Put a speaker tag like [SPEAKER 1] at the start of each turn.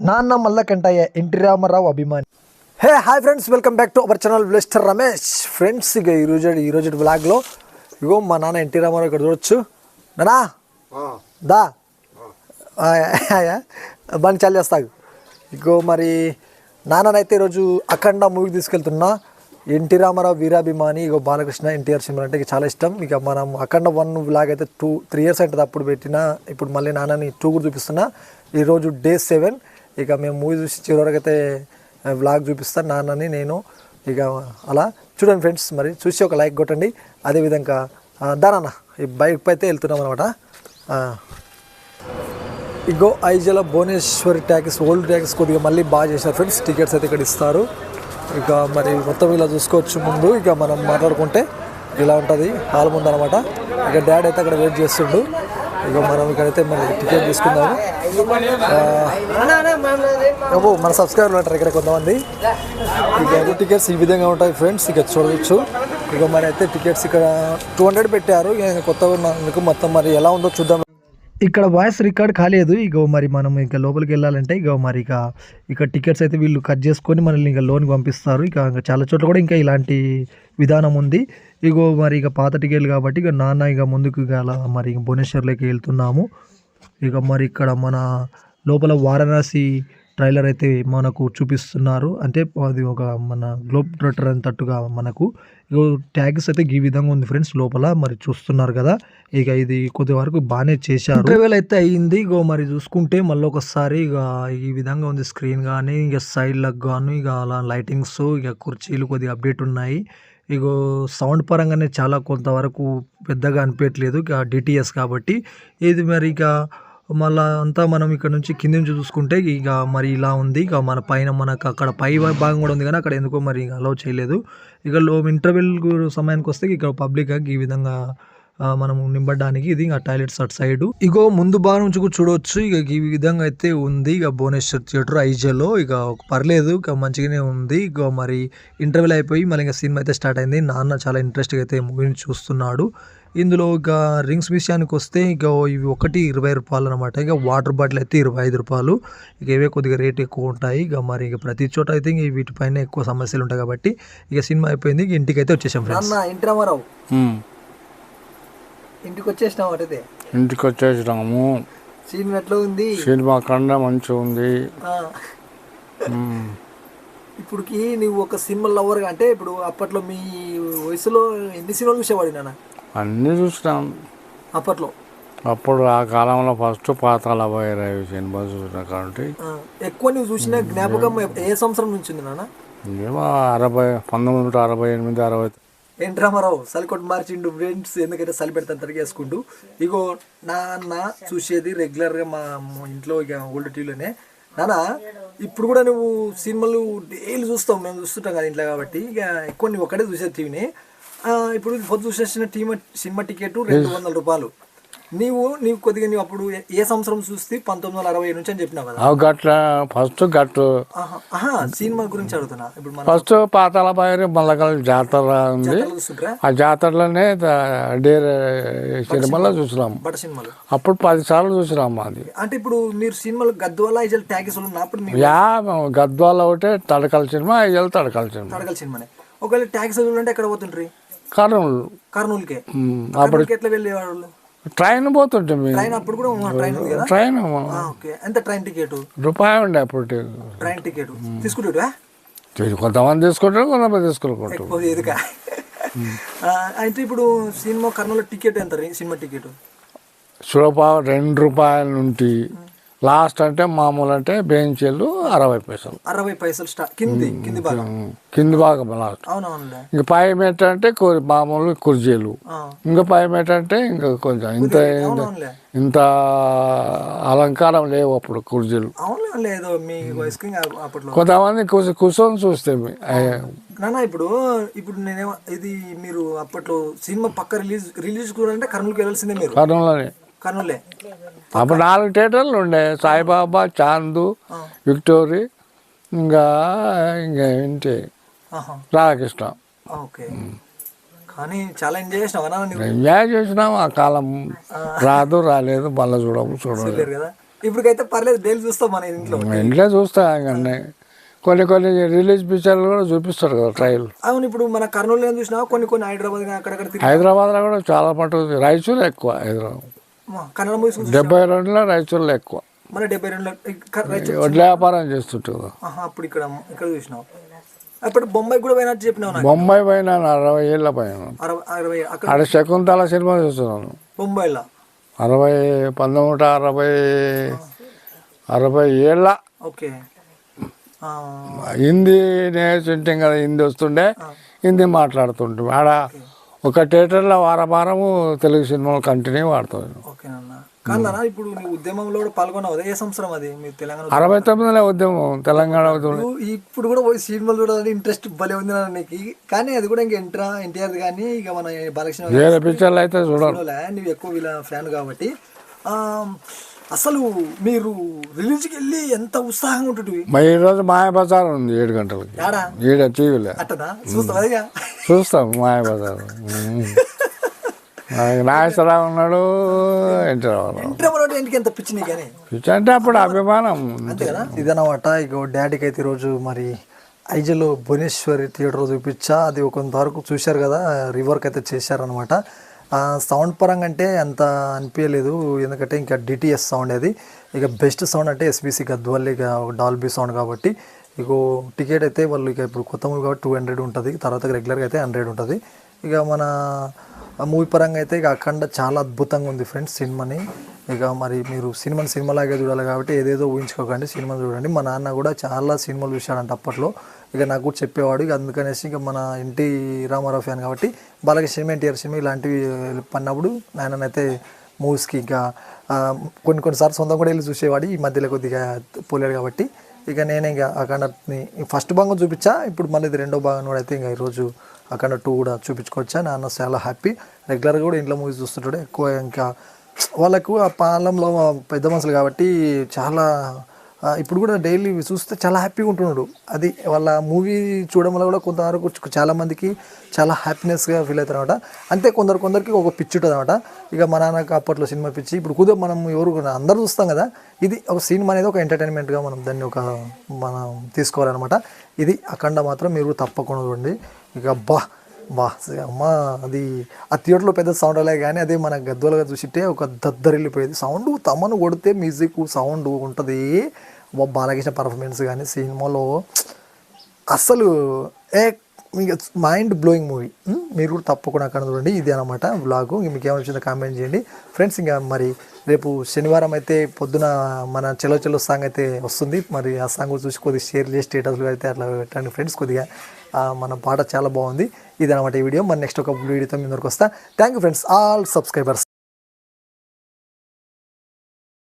[SPEAKER 1] నాన్న మల్లకంటయ్య ఎన్టీ రామారావు అభిమాని. Hey hi friends welcome back to our channel బ్లెస్టర్ Ramesh. Friends ఇక ఈరోజు ఈరోజు బ్లాగ్లో ఇగో మా నాన్న ఎన్టీ రామారావు ఇక్కడ చూడొచ్చు. నానా దా. బండి చాలు చేస్తాగు ఇగో మరి నాన్ననైతే ఈరోజు అఖండ మూవీకి తీసుకెళ్తున్నా. ఎన్టీ రామారావు వీరాభిమాని ఇగో బాలకృష్ణ ఎన్టీఆర్ సినిమా అంటే ఇక చాలా ఇష్టం. ఇక మనం అఖండ వన్ బ్లాగ్ అయితే టూ త్రీ ఇయర్స్ అంటే అప్పుడు పెట్టిన ఇప్పుడు మళ్ళీ నాన్నని టూ కూడా చూపిస్తున్నా. ఈరోజు డే సెవెన్ ఇక మేము మూవీ చూసి చివరి అయితే వ్లాగ్ చూపిస్తాను నాన్నని నేను. ఇక అలా చూడండి ఫ్రెండ్స్ మరి చూసి ఒక లైక్ కొట్టండి. అదేవిధంగా ఆ, ఈ బైక్ అయితే వెళ్తున్నాం అనమాట ఇగో ఐజల భువనేశ్వరి ట్యాక్స్ ఓల్డ్ ట్యాక్స్ కొద్దిగా మళ్ళీ బాగా చేశారు ఫ్రెండ్స్ టికెట్స్ అయితే ఇక్కడ ఇస్తారు. ఇక మరి మొత్తం ఇలా చూసుకోవచ్చు ముందు. ఇక మనం మాట్లాడుకుంటే ఇలా ఉంటుంది. హాల్ ముందు అనమాట ఇక డాడీ అయితే అక్కడ వెయిట్ చేస్తుండు. ఇక మనం ఇక్కడైతే మనం టికెట్ తీసుకుందాము. ఆ, అబ్బో మన సబ్స్క్రైబర్లు ఉంటారు ఇక్కడ కొంతమంది. ఇక టికెట్స్ ఈ విధంగా ఉంటాయి ఫ్రెండ్స్ ఇక చూడవచ్చు ఇక మరి అయితే టికెట్స్ ఇక్కడ టూ హండ్రెడ్ పెట్టారు. ఇక కొత్తగా ఉన్నందుకు మొత్తం మరి ఎలా ఉందో చూద్దాం. ఇక్కడ వాయిస్ రికార్డ్ కాలేదు. ఇక మరి మనం ఇంకా లోపలికి వెళ్ళాలంటే ఇక మరి ఇక ఇక టికెట్స్ అయితే వీళ్ళు కట్ చేసుకొని మనల్ని ఇంకా లోన్కి పంపిస్తారు. ఇక ఇంకా చాలా చోట్ల కూడా ఇంకా ఇలాంటి విధానం ఉంది. ఇగో మరి ఇక పాత టికెట్లు కాబట్టి ఇక నాన్న ఇక ముందుకు ఇక అలా మరి ఇక భువనేశ్వర్లోకి వెళ్తున్నాము. ఇక మరి ఇక్కడ మన లోపల వారణాసి ట్రైలర్ అయితే మనకు చూపిస్తున్నారు. అంటే అది ఒక మన గ్లోబ్ ట్రటర్ అంతట్టుగా మనకు. ఇగో ట్యాగ్స్ అయితే ఈ విధంగా ఉంది ఫ్రెండ్స్ లోపల. మరి చూస్తున్నారు కదా. ఇక ఇది కొద్ది వరకు బాగానే చేశారు. అయితే అయ్యింది ఇగో మరి చూసుకుంటే మళ్ళీ ఒకసారి ఇక ఈ విధంగా ఉంది స్క్రీన్ కానీ ఇక సైడ్లకు గాను ఇక అలా లైటింగ్స్ ఇక కుర్చీలు కొద్దిగా అప్డేట్ ఉన్నాయి. ఇగో సౌండ్ పరంగానే చాలా కొంతవరకు పెద్దగా అనిపించట్లేదు ఇక డిటిఎస్ కాబట్టి. ఇది మరి ఇక మళ్ళా అంతా మనం ఇక్కడ నుంచి కింద నుంచి చూసుకుంటే ఇక మరి ఇలా ఉంది. ఇక మన పైన మనకు అక్కడ పై భాగం కూడా ఉంది కానీ అక్కడ ఎందుకో మరి అలౌ చేయలేదు. ఇక లో ఇంటర్వెల్ సమయానికి వస్తే ఇక పబ్లిక్ ఈ విధంగా మనం నింపడానికి ఇది ఇంకా టాయిలెట్స్ అటు సైడ్. ఇగో ముందు భాగం నుంచి కూడా చూడవచ్చు ఇక ఈ విధంగా అయితే ఉంది. ఇక భువనేశ్వర్ థియేటర్ ఐజలో ఇక పర్లేదు ఇక మంచిగానే ఉంది. ఇక మరి ఇంటర్వెల్ అయిపోయి మళ్ళీ ఇంకా సినిమా అయితే స్టార్ట్ అయింది. నాన్న చాలా ఇంట్రెస్ట్గా అయితే మూవీని చూస్తున్నాడు. ఇందులో ఇక రింగ్స్ విషయానికి వస్తే ఇక ఇవి ఒకటి ఇరవై రూపాయలు అనమాట ఇక వాటర్ బాటిల్ అయితే ఇరవై ఐదు రూపాయలు. ఇక ఇవే కొద్దిగా రేట్ ఎక్కువ ఉంటాయి. ఇక మరి ఇక ప్రతి చోట అయితే ఇంక వీటిపైన ఎక్కువ సమస్యలు ఉంటాయి కాబట్టి ఇక సినిమా అయిపోయింది. ఇక ఇంటికి అయితే వచ్చేసాం ఫ్రెండ్స్ ఇంటి రామారావు.
[SPEAKER 2] ఉమ్.
[SPEAKER 1] ఇంటికి వచ్చేసినాం అటైతే
[SPEAKER 2] ఇంటికి వచ్చేసినాము
[SPEAKER 1] సినిమా ఎట్లా ఉంది
[SPEAKER 2] సినిమా కండ మంచిగా ఉంది.
[SPEAKER 1] ఇప్పుడుకి నువ్వు ఒక సినిమా లవర్ అంటే ఇప్పుడు అప్పట్లో మీ వయసులో ఎన్ని సినిమాలు చూసేవాడు నాన్న?
[SPEAKER 2] అన్నీ చూసినాం.
[SPEAKER 1] అప్పట్లో?
[SPEAKER 2] అప్పుడు ఆ కాలంలో ఫస్ట్ పాతాల భైరవి సినిమా చూసిన కాబట్టి.
[SPEAKER 1] ఎక్కువ నువ్వు చూసిన జ్ఞాపకం ఏ సంవత్సరం నుంచి ఉంది నాన్న?
[SPEAKER 2] ఏమో అరవై పంతొమ్మిది వందల అరవై ఎనిమిది అరవై
[SPEAKER 1] ఎన్ రామారావు సలికొట్టు మార్చిండు ఫ్రెండ్స్ ఎందుకంటే సలి పెడతాను తరిగేసుకుంటూ. ఇగో నాన్న చూసేది రెగ్యులర్గా మా ఇంట్లో ఇక ఓల్డ్ టీవీలోనే. నాన్న ఇప్పుడు కూడా నువ్వు సినిమాలు డైలీ చూస్తావు మేము చూస్తుంటాం కదా ఇంట్లో కాబట్టి. ఇక ఎక్కువ నువ్వు ఒకటే చూసేది టీవీని. ఇప్పుడు పొద్దు చూసేసిన టీవీ సినిమా టికెట్ రెండు వందల రూపాయలు. నీవు నీవు కొద్దిగా నీవు అప్పుడు ఏ- సంవత్సరం చూస్తే పంతొమ్మిది వందల అరవై నుంచి అని చెప్పినావు కదా?
[SPEAKER 2] అవి గట్ల ఫస్ట్ గట్టు.
[SPEAKER 1] ఆహా, ఆహా సినిమా గురించి అడుగుతున్నా. ఇప్పుడు మన
[SPEAKER 2] ఫస్ట్ పాతాల భైరవి మల్లకల్ జాతర ఉంది.
[SPEAKER 1] చూస్తుంటారా
[SPEAKER 2] ఆ జాతరలోనే ద- డేర్ సినిమాలో చూసినాం.
[SPEAKER 1] బట్ట సినిమాలు?
[SPEAKER 2] అప్పుడు పది సార్లు చూసినాం అది
[SPEAKER 1] అంటే ఇప్పుడు మీరు సినిమాలు గద్వాల ఐజల్ ట్యాగేస్ ఉన్నప్పుడు మీరు
[SPEAKER 2] యా గద్వాల ఒకటే తడకల సినిమా ఐదు తడకల సినిమా.
[SPEAKER 1] తడకల సినిమానే. ఒకవేళ ట్యాక్స్ అంటే ఎక్కడ పోతుంటారు
[SPEAKER 2] కర్నూలు.
[SPEAKER 1] కర్నూలుకే. కర్నూలుకి ఎట్లా వెళ్ళేవాళ్ళు?
[SPEAKER 2] ట్రైన్ పోతుంటే
[SPEAKER 1] ట్రైన్ అప్పుడు కూడా ట్రైన్
[SPEAKER 2] ట్రైన్
[SPEAKER 1] ఓకే. ఎంత ట్రైన్ టికెట్?
[SPEAKER 2] రూపాయి ఉండే అప్పుడు
[SPEAKER 1] ట్రైన్ టికెట్. తీసుకుంటాడు
[SPEAKER 2] తీసు- కొంతమంది తీసుకుంటారు కొంతమంది తీసుకుంటారు
[SPEAKER 1] ఎదుక? అయితే ఇప్పుడు సినిమా కర్నూలు టికెట్ ఎంత సినిమా టికెట్?
[SPEAKER 2] సులభ రెండు రూపాయల నుండి లాస్ట్ అంటే మామూలు అంటే బెంచీలు అరవై పైసలు.
[SPEAKER 1] అరవై పైసలు కింది కింది భాగం.
[SPEAKER 2] కింది భాగం లాస్ట్. ఇంక పై మెట్ అంటే మామూలు కుర్చీలు
[SPEAKER 1] ఆ,
[SPEAKER 2] ఇంకా పై మెట్ అంటే ఇంకా కొంచెం ఇంత ఇంత అలంకారం లేవు అప్పుడు
[SPEAKER 1] అప్పట్లో.
[SPEAKER 2] కొంతమంది కూర్చో కూర్చొని చూస్తే
[SPEAKER 1] నాన్న ఇప్పుడు ఇప్పుడు నేనేమో ఇది మీరు అప్పట్లో సినిమా పక్క రిలీజ్ రిలీజ్ కూడా అంటే కర్నూలుకి వెళ్ళాల్సిందే మీరు.
[SPEAKER 2] కర్నూలులోనే.
[SPEAKER 1] కర్నూలే
[SPEAKER 2] అప్పుడు నాలుగు థియేటర్లు ఉండే. సాయిబాబా చాందు. విక్టోరీ ఇంకా ఇంకా ఏంటి? రాధాకృష్ణ.
[SPEAKER 1] ఓకే. కానీ చాలా ఎంజాయ్ నువ్వు
[SPEAKER 2] ఎంజాయ్ చేసినాం. ఆ కాలం రాదు రాలేదు. మళ్ళీ చూడము చూడలేదు
[SPEAKER 1] కదా? ఇప్పటికైతే పర్లేదు. డైలీ చూస్తాం మన ఇంట్లో.
[SPEAKER 2] ఇంట్లో చూస్తా ఇంకన్నీ కొన్ని కొన్ని రిలీజ్ పిక్చర్లు కూడా చూపిస్తారు కదా ట్రయల్
[SPEAKER 1] అవును ఇప్పుడు మన కర్నూలు ఏం చూసినా కొన్ని కొన్ని హైదరాబాద్ కానీ అక్కడక్కడ తిరిగి
[SPEAKER 2] హైదరాబాద్లో కూడా చాలా మటుకు ఉంది. రాయచూరు ఎక్కువ హైదరాబాద్.
[SPEAKER 1] కన్నడ మూవీస్
[SPEAKER 2] డెబ్బై రెండులో రాయచూరులో ఎక్కువ.
[SPEAKER 1] డెబ్బై రెండు
[SPEAKER 2] వడ్ల వ్యాపారం చేస్తుంటారు.
[SPEAKER 1] అప్పుడు ఇక్కడ ఇక్కడ చూసినావు అప్పుడు బొంబాయి కూడా చెప్పినావు నాకు.
[SPEAKER 2] బొంబాయి పైన అరవై ఏళ్ళ పైన.
[SPEAKER 1] అరవై అక్కడ
[SPEAKER 2] శకుంతల సినిమా చూస్తున్నాను.
[SPEAKER 1] బొంబాయిలో.
[SPEAKER 2] అరవై పంతొమ్మిది వందల అరవై అరవై ఏళ్ళ.
[SPEAKER 1] ఓకే.
[SPEAKER 2] హిందీ నేర్చుంటాం కదా హిందీ వస్తుండే హిందీ మాట్లాడుతుంటాం. ఆడ ఒక థియేటర్లో వారం వారము తెలుగు సినిమాలు కంటిన్యూ ఆడుతాను
[SPEAKER 1] ఓకేనన్న కాదన్నా ఇప్పుడు నీ ఉద్యమంలో కూడా పాల్గొన్నావు. ఏ సంవత్సరం అది? మీ తెలంగాణ
[SPEAKER 2] అరవై తొమ్మిదిలో ఉద్యమం తెలంగాణ
[SPEAKER 1] ఇప్పుడు కూడా పోయి సినిమాలు చూడాలని ఇంట్రెస్ట్ భలే ఉంది నీకు. కానీ అది కూడా ఇంకా ఎంట్రా ఎన్టీఆర్ కానీ ఇక మన బాలకృష్ణ
[SPEAKER 2] పిక్చర్లు అయితే చూడాలి
[SPEAKER 1] నువ్వు ఎక్కువ వీళ్ళ ఫ్యాన్ కాబట్టి. అసలు మీరు రిలీజ్కి వెళ్ళి ఎంత ఉత్సాహంగా ఉంటుంది
[SPEAKER 2] మరి ఈరోజు మాయాబజార్ ఉంది ఏడు గంటలకి. ఈడ టీవీలో.
[SPEAKER 1] అట్టనా? చూస్తావా ఇక
[SPEAKER 2] చూస్తాం మాయాబజార్. నాగేశ్వరరావు ఉన్నాడు ఎన్టీ రామారావు
[SPEAKER 1] ఇంటర్ మనోటి ఇంటికి ఎంత పిచ్చి నీకు కానీ
[SPEAKER 2] పిచ్చి అంటే అప్పుడు అభిమానం.
[SPEAKER 1] అంతే కదా? ఇదన్నమాట ఇక డాడీకి అయితే ఈరోజు మరి ఐజలో భువనేశ్వరి థియేటర్ చూపించా అది కొంతవరకు చూశారు కదా రివర్క్ అయితే చేశారనమాట సౌండ్ పరంగా అంటే అంత అనిపించలేదు ఎందుకంటే ఇంకా డిటిఎస్ సౌండ్ అది. ఇక బెస్ట్ సౌండ్ అంటే ఎస్బీసీ గద్వాల్ ఇక డాల్బీ సౌండ్ కాబట్టి ఇక టికెట్ అయితే వాళ్ళు ఇక ఇప్పుడు కొత్త మూవీ కాబట్టి టూ హండ్రెడ్ ఉంటుంది తర్వాత రెగ్యులర్గా అయితే హండ్రెడ్ ఉంటుంది. ఇక మన మూవీ పరంగా అయితే ఇక అఖండ చాలా అద్భుతంగా ఉంది ఫ్రెండ్స్ సినిమాని. ఇక మరి మీరు సినిమాని సినిమాలాగే చూడాలి కాబట్టి ఏదేదో ఊహించుకోకండి సినిమా చూడండి. మా నాన్న కూడా చాలా సినిమాలు చూశాడంట అప్పట్లో. ఇక నాకు కూడా చెప్పేవాడు. ఇక అందుకనేసి ఇక మన ఇంటి రామారావు ఫ్యాన్ కాబట్టి బాలకి సినిమా ఎన్టీఆర్ సినిమా ఇలాంటివి పడినప్పుడు నాయననైతే మూవీస్కి ఇంకా కొన్ని కొన్నిసార్లు సొంతం కూడా వెళ్ళి చూసేవాడు. ఈ మధ్యలో కొద్దిగా పోలేడు కాబట్టి ఇక నేనే ఇంకా అఖండని ఫస్ట్ భాగం చూపించా. ఇప్పుడు మళ్ళీ ఇది రెండో భాగం కూడా అయితే ఇంకా ఈరోజు అఖండ టూ కూడా చూపించుకోవచ్చా నాన్న చాలా హ్యాపీ. రెగ్యులర్గా కూడా ఇంట్లో మూవీస్ చూస్తుంటాడు ఎక్కువ. ఇంకా వాళ్ళకు ఆ పాలెంలో పెద్ద మనుషులు కాబట్టి చాలా ఇప్పుడు కూడా డైలీ చూస్తే చాలా హ్యాపీగా ఉంటున్నాడు. అది వాళ్ళ మూవీ చూడడం వల్ల కూడా కొంతవరకు చాలామందికి చాలా హ్యాపీనెస్గా ఫీల్ అవుతారు అనమాట అంతే కొందరు కొందరికి ఒక పిచ్చి ఉంటుంది అనమాట ఇక మా నాన్నకి అప్పట్లో సినిమా పిచ్చి. ఇప్పుడు కుదో మనం ఎవరు అందరూ చూస్తాం కదా ఇది ఒక సినిమా అనేది ఒక ఎంటర్టైన్మెంట్గా మనం దాన్ని ఒక మనం తీసుకోవాలన్నమాట. ఇది అఖండ మాత్రం మీరు తప్పకుండా చూడండి. ఇక బా మా అమ్మా అది ఆ థియేటర్లో పెద్ద సౌండ్ అలే కానీ అదే మన గద్దోలుగా చూసిట్టే ఒక దద్దరిల్లిపోయేది. సౌండ్ తమను కొడితే మ్యూజిక్ సౌండ్ ఉంటుంది. అబ్బా, బాలకృష్ణ పర్ఫార్మెన్స్ కానీ సినిమాలో అసలు ఏ మీకు మైండ్ బ్లోయింగ్ మూవీ మీరు కూడా తప్పకుండా అక్కడ చూడండి. ఇది అనమాట వ్లాగ్ మీకు ఏమొచ్చిందో కామెంట్ చేయండి. ఫ్రెండ్స్ ఇంకా మరి రేపు శనివారం అయితే పొద్దున మన చెలో చెలో సాంగ్ అయితే వస్తుంది. మరి ఆ సాంగ్ చూసి కొద్దిగా షేర్ చేసి స్టేటస్లు అయితే అట్లా పెట్టండి ఫ్రెండ్స్ కొద్దిగా. మన పాట చాలా బాగుంది. ఇది అనమాట ఈ వీడియో. మరి నెక్స్ట్ ఒక వీడియోతో మీ ముందరకు వస్తా. Thank you friends all subscribers